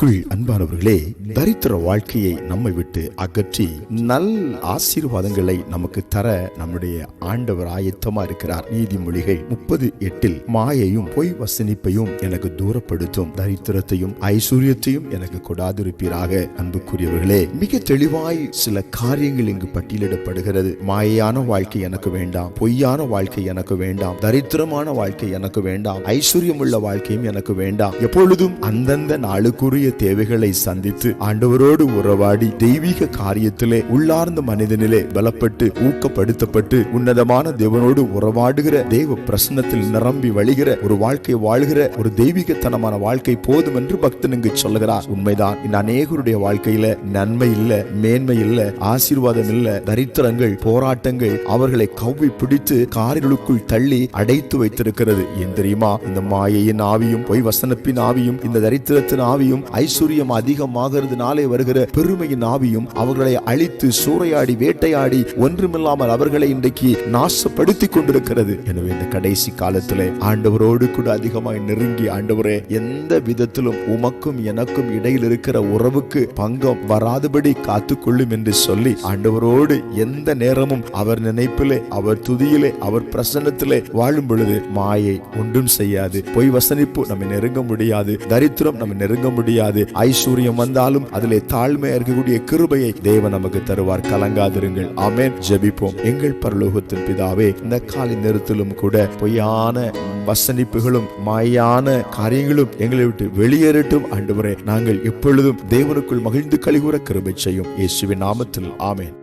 கிறிஸ்துக்குள் அன்பானவர்களே தரித்திர வாழ்க்கையை நம்மை விட்டு அகற்றி நல் ஆசீர்வாதங்களை நமக்கு தர நம்முடைய ஆண்டவர் ஆயத்தமா இருக்கிறார். நீதிமொழிகை முப்பது எட்டில் மாயையும் பொய் வசனிப்பையும் எனக்கு தூரப்படுத்தும் தரித்திரத்தையும் ஐஸ்வர்யத்தையும் எனக்கு கொடாதிருப்பீராக. அன்புக்குரியவர்களே மிக தெளிவாய் சில காரியங்கள் இங்கு பட்டியலிடப்படுகிறது. மாயையான வாழ்க்கை எனக்கு வேண்டாம் பொய்யான வாழ்க்கை எனக்கு வேண்டாம் தரித்திரமான வாழ்க்கை எனக்கு வேண்டாம் ஐஸ்வர்யம் உள்ள வாழ்க்கையும் எனக்கு வேண்டாம். எப்பொழுதும் அந்தந்த நாளுக்குரிய தேவைகளை சந்தித்து ஆண்டவரோடு உறவாடி தெய்வீக காரியத்திலே உள்ளார்ந்த மனிதனிலே பலப்பட்டு ஊக்கப்படுத்தப்பட்டு உன்னதமான தேவனோடு உறவாடுகிற தேவ பிரசனத்தில் நிரம்பி வழிகிற ஒரு வாழ்க்கை வாழ்கிற ஒரு தெய்வீகத்தனமான வாழ்க்கை போதும் என்று பக்தன் இங்கு சொல்லுகிறார். உண்மைதான் இந்த அநேகருடைய வாழ்க்கையில நன்மை இல்ல மேன்மை இல்ல ஆசீர்வாதம் இல்ல தரித்திரங்கள் போராட்டங்கள் அவர்களை கவ்வி பிடித்து காரிகளுக்குள் தள்ளி அடைத்து வைத்திருக்கிறது. ஏன் தெரியுமா? இந்த மாயையின் ஆவியும் பொய் வசனப்பின் ஆவியும் இந்த தரித்திரத்தின் ஆவியும் ஐஸ்வர்யம் அதிகமாகிறதுனாலே வருகிற பெருமையின் ஆவியும் அவர்களை அழித்து சூறையாடி வேட்டையாடி ஒன்றுமில்லாமல் அவர்களை இன்றைக்கு நாசப்படுத்தி கொண்டிருக்கிறது. எனவே இந்த கடைசி காலத்திலே ஆண்டவரோடு கூட அதிகமாய் நெருங்கி ஆண்டவரே எந்த விதத்திலும் உமக்கும் எனக்கும் இடையில் இருக்கிற உறவுக்கு பங்கம் வராதபடி காத்துக்கொள்ளும் என்று சொல்லி ஆண்டவரோடு எந்த நேரமும் அவர் நினைப்பிலே அவர் துதியிலே அவர் பிரசன்னத்திலே வாழும் பொழுது மாயை ஒன்றும் செய்யாது. பொய் வசனிப்பு நம்மை நெருங்க முடியாது. தரித்திரம் நம்ம நெருங்க முடியாது. ஐஸ்வர்யம் வந்தாலும் அதிலே தாழ்மையா இருக்கக்கூடிய கிருபையை தேவன் நமக்கு தருவார். கலங்காதிருங்கள். அமேன் ஜெபிப்போம். எங்கள் பரலோகத்தின் பிதாவே இந்த காலை நேரத்திலும் கூட பொய்யான வசனிப்புகளும் மாயான காரியங்களும் எங்களை விட்டு வெளியேறட்டும். ஆண்டவரே நாங்கள் எப்பொழுதும் தேவனுக்குள் மகிழ்ந்து கழிவுற கிருபை செய்யும். இயேசுவின் நாமத்தில். ஆமேன்.